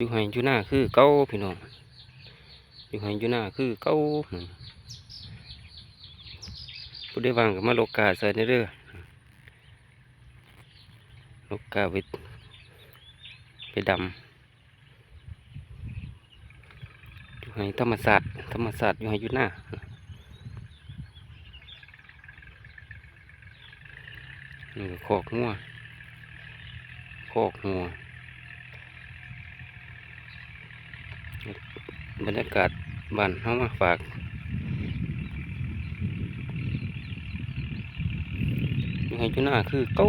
อยู่ไห้อยู่หน้าคือเก้าพี่น้องอยู่ไห้อยู่หน้าคือเก้าผู้ได้วางกับมาโลกาใส่ในเด้อโลกาไปไปดำอยู่ไห้ธรรมศาสตร์ธรรมศาสตร์อยู่ไห้อยู่หน้านี่ก็คอกงัวคอกงัว บรรยากาศบ้านเขามาฝากยังไงจุหน้าคือเก้า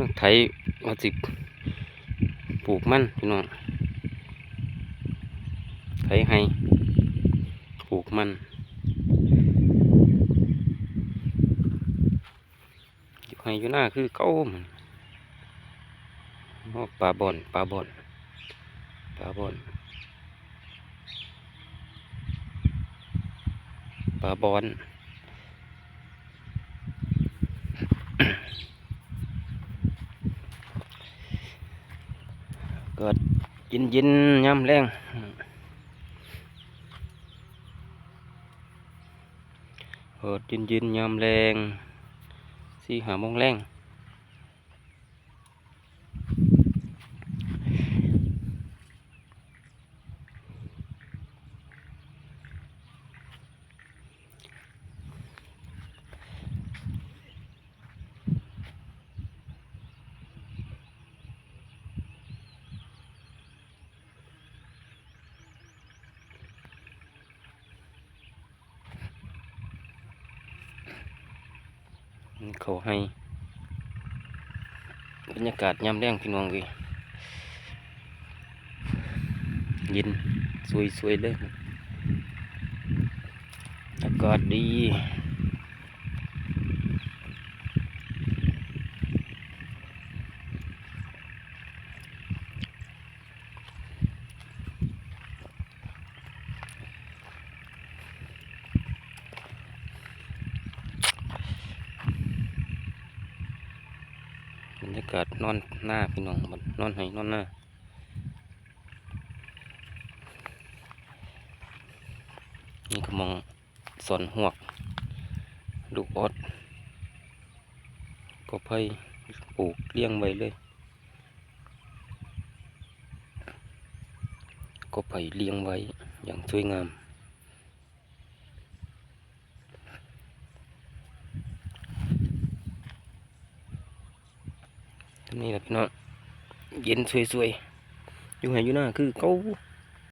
นักไถมาสิปลูกมันพี่น้องไถให้ปลูกมัน อยู่ให้อยู่หน้าคือเก้ามันโอ้ปลาบอนปลาบอนปลาบอนปลาบอน เกิดยินยินๆยามแรงเกิดยินยินๆยามแรงสี่หาโมงแรง เขาให้บรรยากาศยามแรงพี่น้องเลยเยินสวยๆเลยอากาศดี บ รยากาศนอนหน้าพี่น้องบัดนอนให้นอนหน้านี่ก็มองสอนหวกลูกออดก็ไผ่ปลูกเลี้ยงไว้เลย ก็ไผ่เลี้ยงไว้อย่างสวยงาม นี่แหละพี่น้องเย็นสวยๆอยู่ไหนอยู่หน้าคือเก้า